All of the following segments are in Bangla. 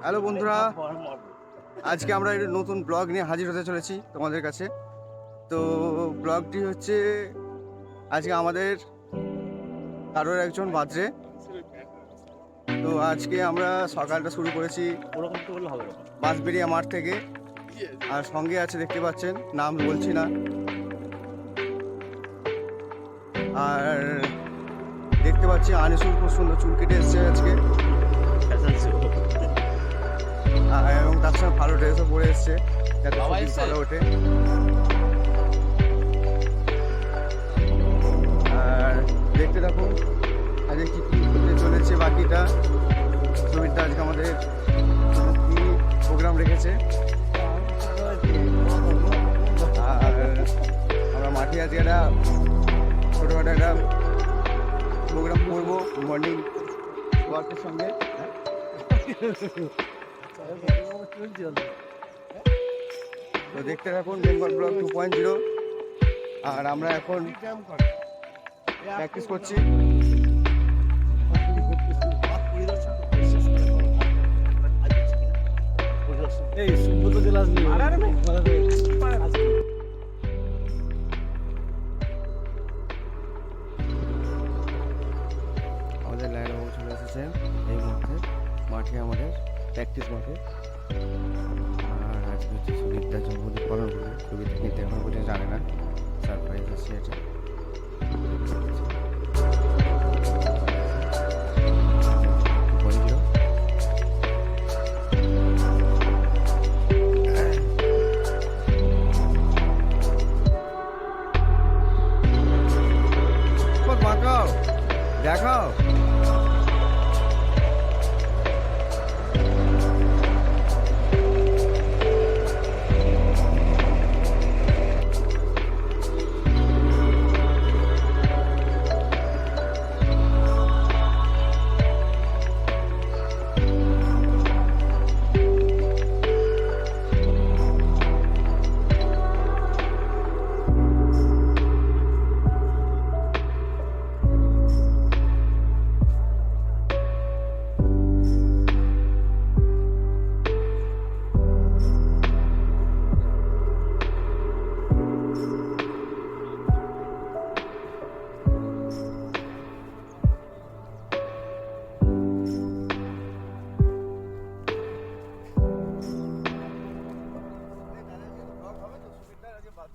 হ্যালো বন্ধুরা, আজকে আমরা একটা নতুন ব্লগ নিয়ে হাজির হতে চলেছি তোমাদের কাছে। তো ব্লগটি হচ্ছে, আজকে আমাদের কারোর একজন বার্থডে তো আজকে আমরা সকালটা শুরু করেছি বাঁশবেরিয়া মাঠ থেকে। আর সঙ্গে আছে দেখতে পাচ্ছেন, নাম বলছি না। আর দেখতে পাচ্ছি আনিসুল খুব সুন্দর চুল কেটে এসছে আজকে। এবং তার সঙ্গে ভালো ড্রেসও পরে এসছে। যাতে বাবা ভালো ওঠে। আর দেখতে থাকুন আজকে কি কি হতে চলেছে বাকিটা। ছবিটা আজকে আমাদের কি প্রোগ্রাম রেখেছে? আর আমরা মাঠে আজকে একটা ছোটোখাটো একটা প্রোগ্রাম করব মর্নিং ওয়ার্কের সঙ্গে। তো দেখতে থাকুন Bengal blog two point zero আর আমরা এখন প্র্যাকটিস করছি। এই সুব্রত আমাদের লাইনবাবু চলে এসেছেন এই মুহূর্তে মাঠে আমাদের। প্র্যাকটিস মাঠে। আর আজকে হচ্ছে সুবিধার জন্মদিন পালন করবে। সুবিধা কিন্তু এখনও পর্যন্ত জানে না। সারপ্রাইজ আছে এটা। বন্ধুরা,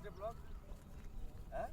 এবার বাঁকাও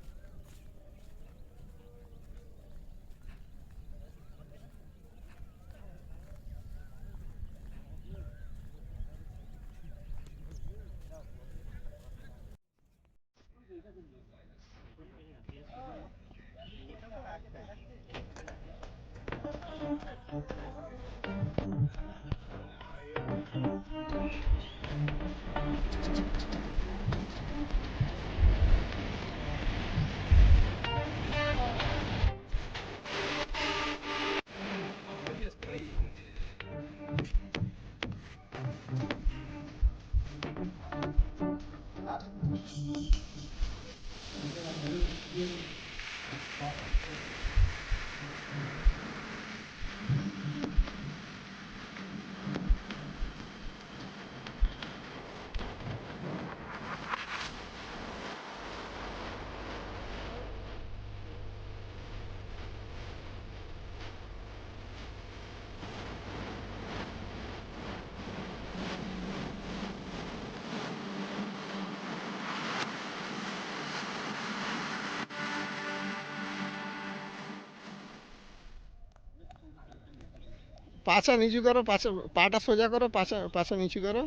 পাছা নিচু করো পাছা পাটা সোজা করো পাছা পাছা নিচু করো।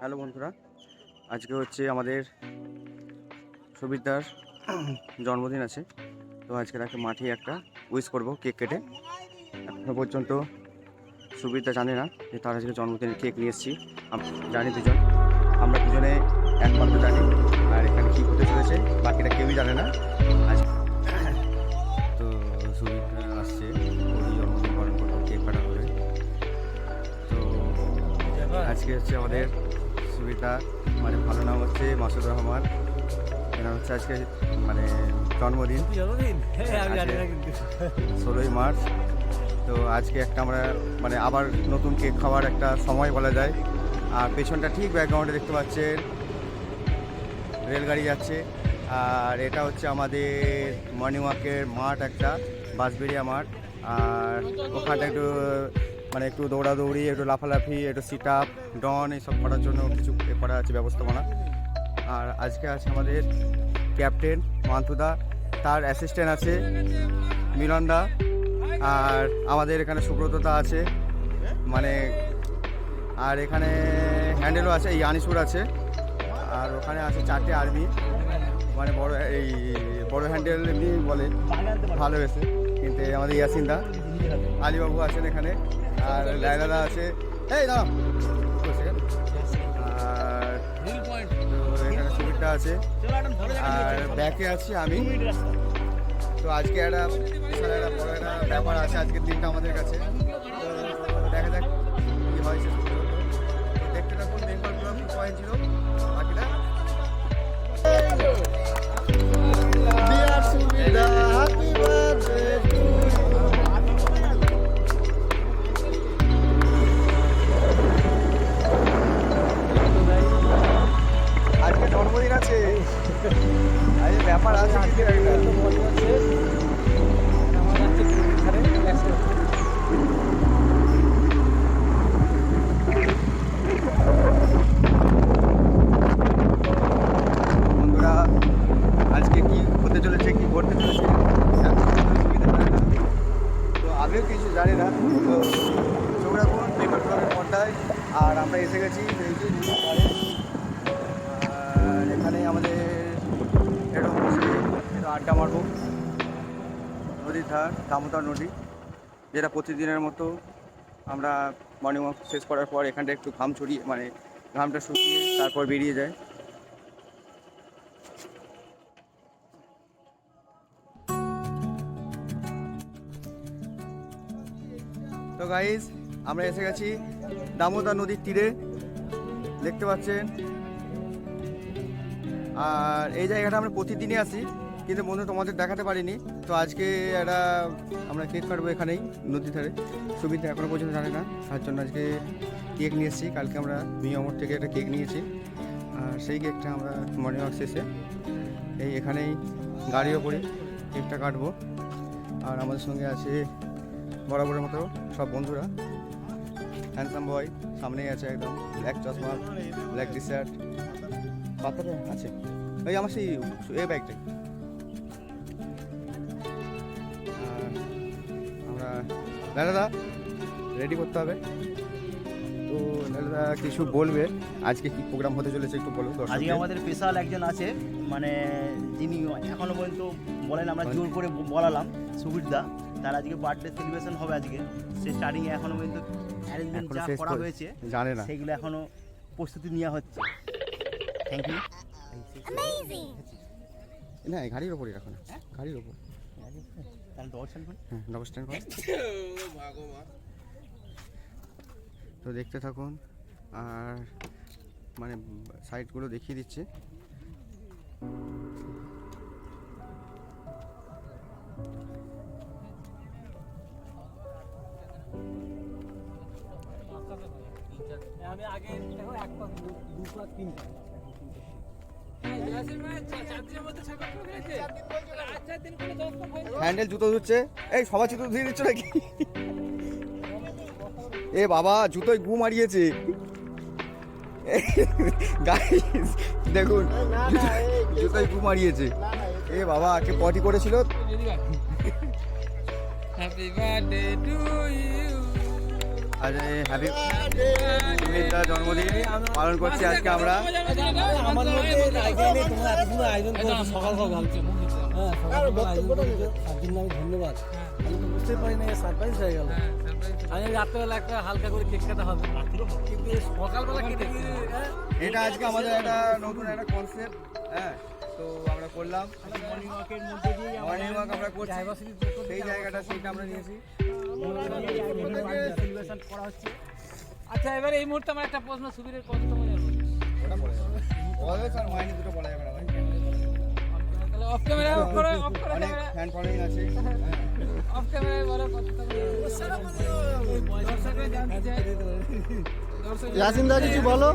হ্যালো বন্ধুরা আজকে হচ্ছে আমাদের সবিতার জন্মদিন আছে। তো আজকে তাকে মাঠে একটা উইশ করব কেক কেটে। এখনও পর্যন্ত সুবিধা জানে না যে তার আজকে জন্মদিনের কেক নিয়ে এসেছি। জানি দুজন। আমরা দুজনে একমাত্র জানি আর এখানে কী হতে চলেছে বাকিটা কেউই জানে না। আজ তো সুবিধা আসছে জন্মদিন পালন করব কেক কাটা হবে তো আজকে হচ্ছে আমাদের সুবিধা মানে ভালো নাম হচ্ছে মাসুদ রহমান। এনার হচ্ছে আজকে মানে জন্মদিন। হ্যাঁ ষোলোই মার্চ। তো আজকে একটা আমরা মানে আবার নতুন কেক খাওয়ার একটা সময় বলা যায়। আর পেছনটা ঠিক ব্যাকগ্রাউন্ডে দেখতে পাচ্ছেন, রেলগাড়ি যাচ্ছে। আর এটা হচ্ছে আমাদের মর্নিং ওয়াকের মাঠ একটা, বাঁশবেড়িয়া মাঠ। আর ওখানটা একটু মানে একটু দৌড়াদৌড়ি, একটু লাফালাফি, একটু সিট আপ ডন এইসব করার জন্য কিছু করা আছে, ব্যবস্থাপনা। আর আজকে আছে আমাদের ক্যাপ্টেন মান্তুদা। তার অ্যাসিস্ট্যান্ট আছে মিলনদা। আর আমাদের এখানে সুব্রততা আছে। মানে আর এখানে হ্যান্ডেলও আছে এই আনিসুর আছে। আর ওখানে আছে চারটে আর্মি মানে বড় এই বড় হ্যান্ডেল এমনি বলে ভালো হয়েছে। কিন্তু এই আমাদের ইয়াসিনদা। আলিবাবু আছেন এখানে। আর লাইলাদা আছে। এই দাঁড়াও। আর এখানে সুবিধা আছে। আর ব্যাকে আছি আমি। তো আজকে একটা বিশাল একটা বড় একটা ব্যাপার আছে আজকের দিনটা আমাদের কাছে তো দেখা যাক কি হয়। তো দেখতে থাকুন বেঙ্গল ক্লাব পয়েন্ট জিরো বাকিটা ব্যাপার আছে কিছু একটা আড্ডা নদীর ধার, দামোদর নদী, যেটা প্রতিদিনের মতো আমরা মর্নিং ওয়াক শেষ করার পর এখানটা একটু ঘাম ছড়িয়ে মানে ঘামটা শুকিয়ে তারপর বেরিয়ে যায়। তো গাইজ আমরা এসে গেছি দামোদর নদীর তীরে, দেখতে পাচ্ছেন। আর এই জায়গাটা আমরা প্রতিদিনই আসি। কিন্তু বন্ধু, তোমাদের দেখাতে পারিনি। তো আজকে একটা আমরা কেক কাটবো এখানেই, নদীর ধারে। সুবিধা এখনও পর্যন্ত জানে না, তার জন্য আজকে কেক নিয়ে এসেছি। কালকে আমরা মিয়ামর থেকে একটা কেক নিয়েছি। আর সেই কেকটা আমরা মর্নিং ওয়াক শেষে এই এখানেই গাড়িও করে কেকটা কাটবো। আর আমাদের সঙ্গে আছে বরাবরের মতো সব বন্ধুরা। হ্যান্ডসাম বয় সামনেই আছে একদম ব্ল্যাক চশমা ব্ল্যাক টি শার্ট পাতাটা আছে। ওই আমার সেই এ ব্যাগটাই লালাদা রেডি করতে হবে। তো লালাদা কিছু বলবে? আজকে কি প্রোগ্রাম হতে চলেছে একটু বলো আজকে আমাদের স্পেশাল একজন আছে মানে যিনি এখনও পর্যন্ত বলেন আমরা জোর করে বলালাম সুবির দা। তার আজকে বার্থডে সেলিব্রেশন হবে আজকে। সে স্টার্টিং এখনও পর্যন্ত অ্যারেঞ্জমেন্ট যা করা হয়েছে জানে না। সেগুলো এখনও প্রস্তুতি নেওয়া হচ্ছে। থ্যাংক ইউ না এই গাড়ির ওপরই রাখো না। গাড়ির ওপর। তাহলে হ্যাঁ ডবল স্ট্যান্ড করো। তো দেখতে থাকুন আর মানে সাইটগুলো দেখিয়ে দিচ্ছে। আমি আগে দেখো এক পাক দু পাক তিন পাক হ্যান্ডেল, জুতো ধুচ্ছে। এই, সবার জুতো ধুয়ে দিচ্ছ নাকি? এ বাবা, জুতোয় গু মারিয়েছে। দেখুন, জুতোয় গু মারিয়েছে। এ বাবা, কে পটি করেছিল? Happy birthday to you. আজ হ্যাপি সুমিতার জন্মদিন পালন করছি আজকে আমরা। সকাল হ্যাঁ জন্য আমি ধন্যবাদ। আমি তো বুঝতে পারি না সারপ্রাইজ হয়ে গেল। আমি রাত্রেবেলা একটা হালকা করে কেক কাটা হবে। কিন্তু সকালবেলা কেটে হ্যাঁ এটা আজকে আমাদের একটা নতুন একটা কনসেপ্ট হ্যাঁ। তো আমরা করলাম। মর্নিং ওয়াকের মধ্যে দিয়ে মর্নিং ওয়াক আমরা করছি। সেই জায়গাটা সেইটা আমরা নিয়েছি। করা হচ্ছে আচ্ছা এবারে এই মুহূর্তে আমার একটা প্রশ্ন সুবীরের জন্মদিন অফ ক্যামেরা অফ করে অফ করে ফ্যান ফলোয়িং আছে। অফ ক্যামেরায় বলো ইয়াসিন দা কিছু বলো?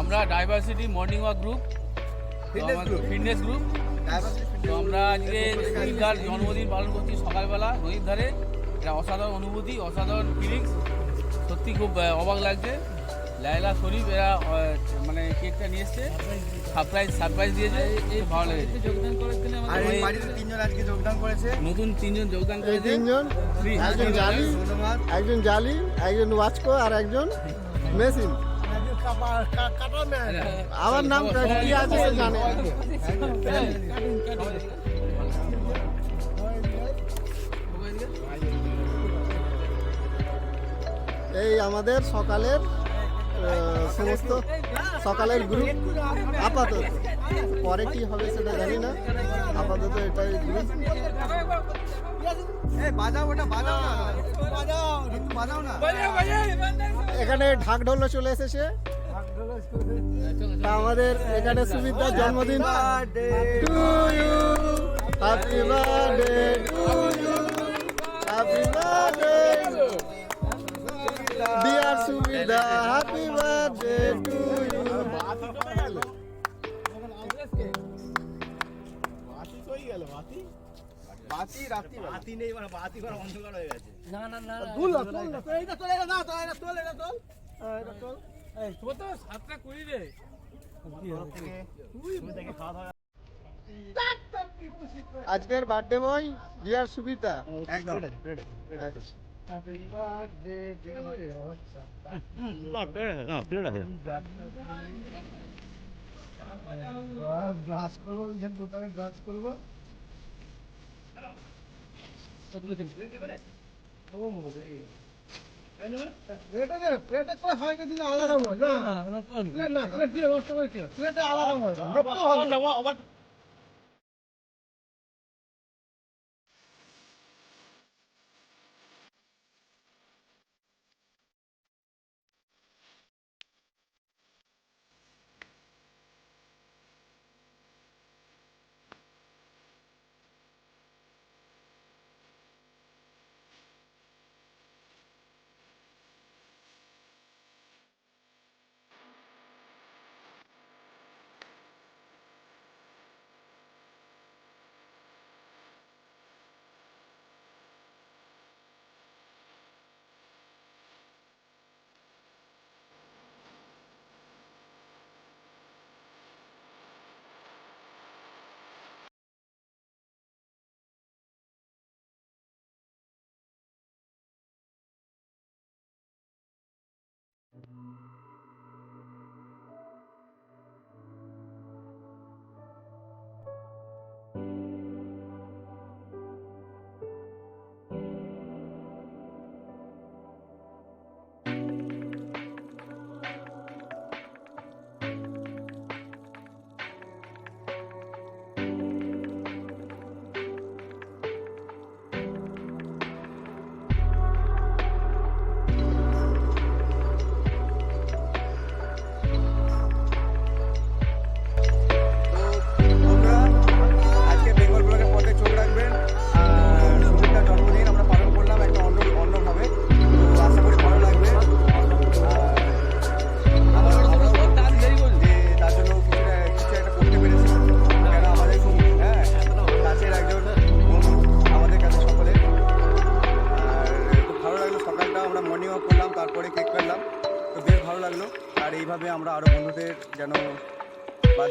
আমরা diversity morning walk group fitness group তো আমরা আজকে সুনীলদার জন্মদিন পালন করছি সকালবেলা নদীর ধারে এটা অসাধারণ অনুভূতি অসাধারণ ফিলিংস সত্যি খুব অবাক লাগছে। লাইলা শরীফ এরা মানে কেকটা নিয়ে এসছে। সারপ্রাইজ সারপ্রাইজ দিয়েছে। ভালো লেগেছে। যোগদান করেছেন তিনজন আজকে যোগদান করেছে। নতুন তিনজন যোগদান করেছে। তিনজন. একজন জালি একজন জালি একজন ওয়াচকো আর একজন মেশিন। আমার নাম কি আছে জানে? এই আমাদের সকালের সমস্ত সকালের গ্রুপ আপাতত। পরে কি হবে সেটা জানি না। আপাতত এটাই গ্রুপ বাজাও ওটা বাজাও একটু এখানে ঢাক ঢোলও চলে এসেছে। আমাদের এখানে সুবিধার জন্মদিন to you happy birthday to you happy birthday dear Subidha happy birthday to you বাতি রাত্রি বাতি নেই মানে বাতি করা অন্ধকার হয়ে গেছে না না না তুল না তুল না তোল এটা না তো এটা তোল এটা তোল হ্যাঁ, এটা তোল তোর তো সাতটা কুড়ি রে শুরু থেকে খাওয়া দাওয়া আজকের বার্থডে বয় ডিয়ার সুবিধা একদম হ্যাপি বার্থডে ব্রাশ করব এখানে দোকানে ব্রাশ করব এটা আলাদা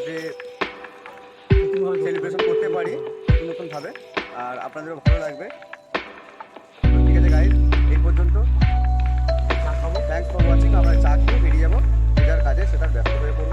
যে নতুনভাবে সেলিব্রেশন করতে পারি, নতুন নতুনভাবে, আর আপনাদেরও ভালো লাগবে। ঠিক আছে গাইড এই পর্যন্ত থ্যাংকস ফর ওয়াচিং আমরা চা খেয়ে বেরিয়ে যাব। যে যার কাজে সেটা ব্যস্ত হয়ে পড়ব